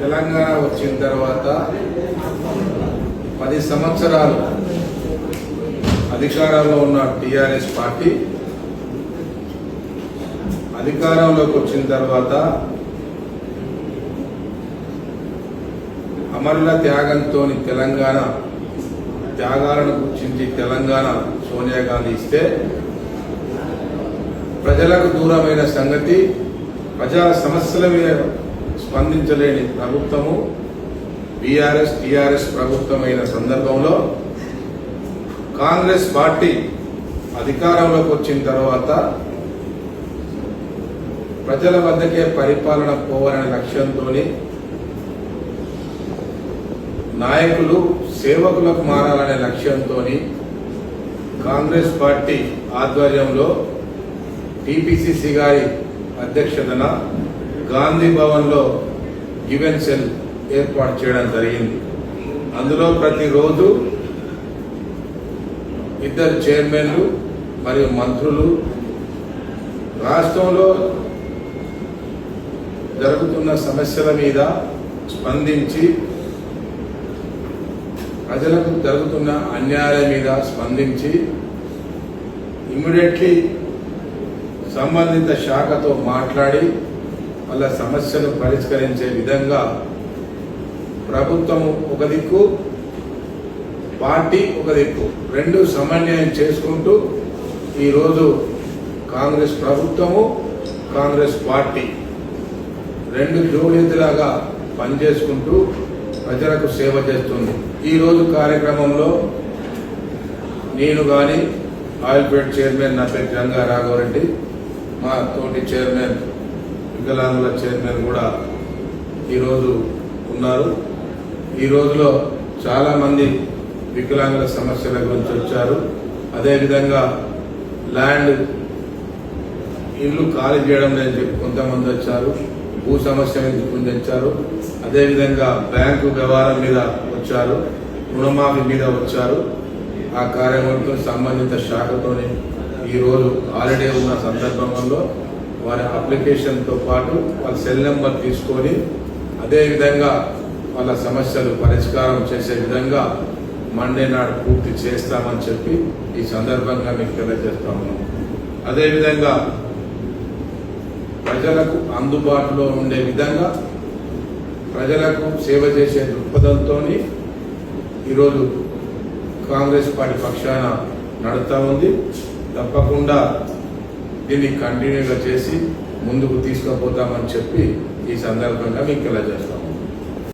తెలంగాణ వచ్చిన తర్వాత పది సంవత్సరాలు అధికారంలో ఉన్న టిఆర్ఎస్ పార్టీ అధికారంలోకి వచ్చిన తర్వాత అమరుల త్యాగంతో తెలంగాణ త్యాగాలను గుర్తించి తెలంగాణ సోనియా గాంధీ ఇస్తే ప్రజలకు దూరమైన సంగతి ప్రజా సమస్యల మీద స్పందించలేని ప్రభుత్వము బీఆర్ఎస్ టీఆర్ఎస్ ప్రభుత్వమైన సందర్భంలో కాంగ్రెస్ పార్టీ అధికారంలోకి వచ్చిన తర్వాత ప్రజల వద్దకే పరిపాలన పోవాలనే లక్ష్యంతో నాయకులు సేవకులకు మారాలనే లక్ష్యంతో కాంగ్రెస్ పార్టీ ఆధ్వర్యంలో టీపీసీసీ గారి అధ్యక్షతన గాంధీ భవన్లో గివెన్ సెల్ ఏర్పాటు చేయడం జరిగింది. అందులో ప్రతిరోజు ఇద్దరు చైర్మన్లు మరియు మంత్రులు రాష్ట్రంలో జరుగుతున్న సమస్యల మీద స్పందించి ప్రజలకు జరుగుతున్న అన్యాయాల మీద స్పందించి ఇమ్మీడియట్లీ సంబంధిత శాఖతో మాట్లాడి వాళ్ళ సమస్యను పరిష్కరించే విధంగా ప్రభుత్వం ఒక దిక్కు పార్టీ ఒక దిక్కు. రెండు సమన్వయం చేసుకుంటూ ఈరోజు కాంగ్రెస్ ప్రభుత్వము కాంగ్రెస్ పార్టీ రెండు జోడెద్దులాగా పనిచేసుకుంటూ ప్రజలకు సేవ చేస్తుంది. ఈ రోజు కార్యక్రమంలో నేను కానీ ఆయిల్పేట్ చైర్మన్ నా పేరు గంగా రాఘవరెడ్డి మా తోటి చైర్మన్ వికలాంగుల చైర్మన్ కూడా ఈరోజు ఉన్నారు. ఈ రోజులో చాలామంది వికలాంగుల సమస్యల గురించి వచ్చారు. అదేవిధంగా ల్యాండ్ ఇల్లు ఖాళీ చేయడం లేదని చెప్పి కొంతమంది వచ్చారు. భూ సమస్య మీద వచ్చారు. అదేవిధంగా బ్యాంకు వ్యవహారం మీద వచ్చారు. రుణమాఫీ మీద వచ్చారు. ఆ కార్యక్రమంతో సంబంధిత శాఖతోని ఈరోజు హాలిడే ఉన్న సందర్భంలో వారి అప్లికేషన్తో పాటు వాళ్ళ సెల్ నెంబర్ తీసుకొని అదేవిధంగా వాళ్ళ సమస్యలు పరిష్కారం చేసే విధంగా మండే నాడు పూర్తి చేస్తామని చెప్పి ఈ సందర్భంగా మీకు తెలియజేస్తా ఉన్నాం. అదేవిధంగా ప్రజలకు అందుబాటులో ఉండే విధంగా ప్రజలకు సేవ చేసే దృక్పథంతో ఈరోజు కాంగ్రెస్ పార్టీ పక్షాన నడుస్తూ ఉంది. తప్పకుండా దీన్ని కంటిన్యూగా చేసి ముందుకు తీసుకుపోతామని చెప్పి ఈ సందర్భంగా మీకు తెలియజేస్తాము